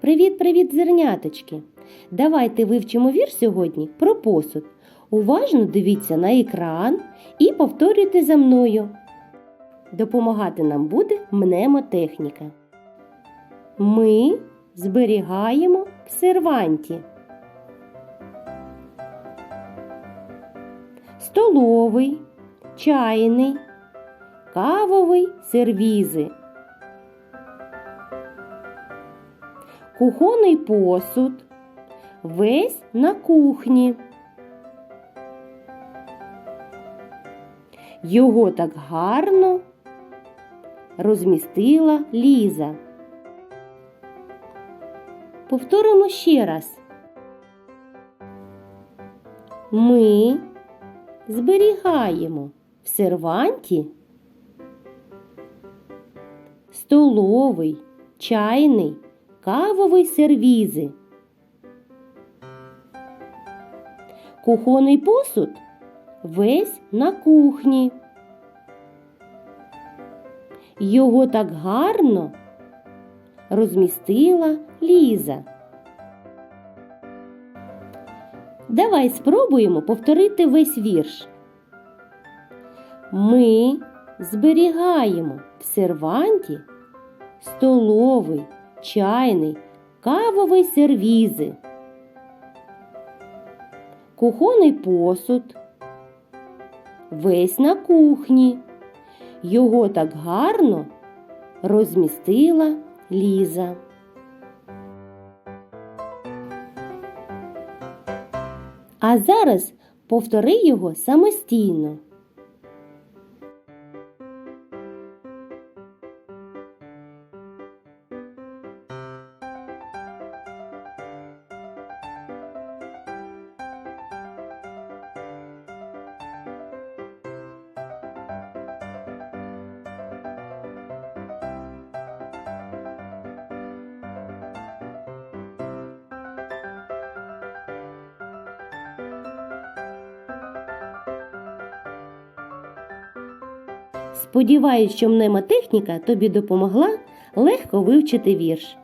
Привіт-привіт, зерняточки! Давайте вивчимо вірш сьогодні про посуд. Уважно дивіться на екран і повторюйте за мною. Допомагати нам буде мнемотехніка. Ми зберігаємо в серванті. Столовий, чайний, кавовий сервізи. Кухонний посуд. Весь на кухні. Його так гарно розмістила Ліза. Повторимо ще раз. Ми зберігаємо в серванті столовий, чайний, кавовий сервізи. Кухонний посуд весь на кухні. Його так гарно розмістила Ліза. Давай спробуємо повторити весь вірш. Ми зберігаємо в серванті столовий, чайний, кавовий сервізи, кухонний посуд, весь на кухні. Його так гарно розмістила Ліза. А зараз повтори його самостійно. Сподіваюсь, що мнемотехніка тобі допомогла легко вивчити вірш.